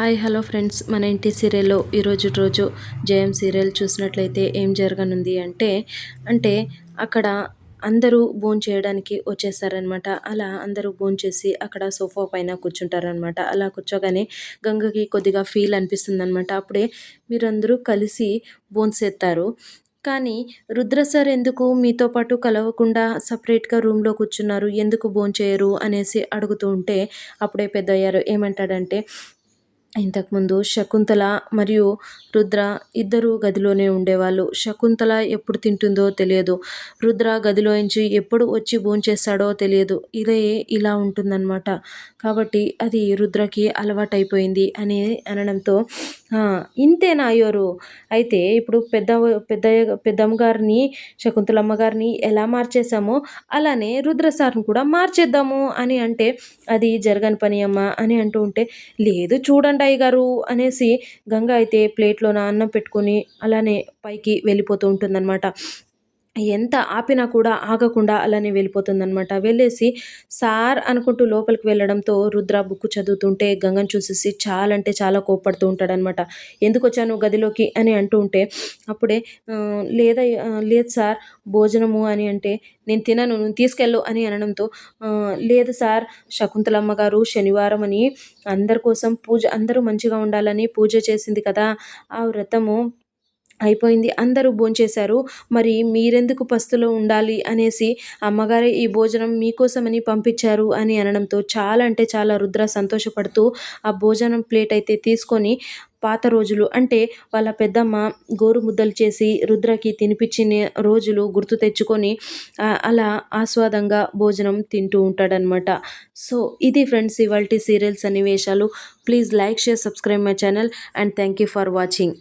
Hi hello friends. మన ఇంటి సీరియల్లో ఈరోజు రోజు జయం సీరియల్ చూసినట్లయితే ఏం జరగనుంది అంటే అంటే అక్కడ అందరూ భోన్ చేయడానికి వచ్చేసారనమాట అలా అందరూ భోన్ చేసి అక్కడ సోఫా పైన కూర్చుంటారనమాట అలా కూర్చోగానే గంగకి కొద్దిగా ఫీల్ అనిపిస్తుంది అనమాట అప్పుడే మీరందరూ కలిసి భోంచేస్తారు కానీ రుద్ర సార్ ఎందుకు మీతో పాటు కలవకుండా సపరేట్గా రూమ్లో కూర్చున్నారు? ఎందుకు భోంచేయరు అనేసి అడుగుతూ ఉంటే అప్పుడే పెద్దయ్యారు. ఏమంటాడంటే ఇంతకుముందు శకుంతల మరియు రుద్ర ఇద్దరు గదిలోనే ఉండేవాళ్ళు. శకుంతల ఎప్పుడు తింటుందో తెలియదు. రుద్ర గదిలోంచి ఎప్పుడు వచ్చి భోంచేస్తాడో తెలియదు. ఇదే ఇలా ఉంటుందన్నమాట. కాబట్టి అది రుద్రకి అలవాటైపోయింది అని అనడంతో ఇంతేనా అయ్యోరు? అయితే ఇప్పుడు పెద్ద పెద్ద పెద్దమ్మ గారిని శకుంతలమ్మ గారిని ఎలా మార్చేసామో అలానే రుద్ర సార్ని కూడా మార్చేద్దాము అని అంటే అది జరగని పని అమ్మ అని అంటూ ఉంటే లేదు చూడండి అయ్యగారు అనేసి గంగ అయితే ప్లేట్లోన అన్నం పెట్టుకొని అలానే పైకి వెళ్ళిపోతూ ఉంటుందన్నమాట. ఎంత ఆపినా కూడా ఆగకుండా అలానే వెళ్ళిపోతుందనమాట వెళ్ళేసి సార్ అనుకుంటూ లోపలికి వెళ్ళడంతో రుద్ర బుక్ చదువుతుంటే గంగన్ చూసేసి చాలా అంటే చాలా కోప్పడుతూ ఉంటాడనమాట ఎందుకు వచ్చాను గదిలోకి అని అంటూ ఉంటే అప్పుడే లేదా లేదు సార్ భోజనము అని అంటే నేను తినను నువ్వు తీసుకెళ్ళు అని అనడంతో లేదు సార్ శకుంతలమ్మ గారు శనివారం అని అందరి కోసం పూజ అందరూ మంచిగా ఉండాలని పూజ చేసింది కదా ఆ వ్రతము అయిపోయింది. అందరూ భోంచేశారు. మరి మీరెందుకు పస్తులో ఉండాలి అనేసి అమ్మగారు ఈ భోజనం మీకోసమని పంపించారు అని అనడంతో చాలా అంటే చాలా రుద్ర సంతోషపడుతూ ఆ భోజనం ప్లేట్ అయితే తీసుకొని పాత రోజులు అంటే వాళ్ళ పెద్దమ్మ గోరు ముద్దలు చేసి రుద్రకి తినిపించిన రోజులు గుర్తు తెచ్చుకొని అలా ఆస్వాదంగా భోజనం తింటూ ఉంటాడనమాట సో ఇది ఫ్రెండ్స్ ఇవాళ సీరియల్స్ సన్నివేశాలు. Please like share subscribe my channel and thank you for watching.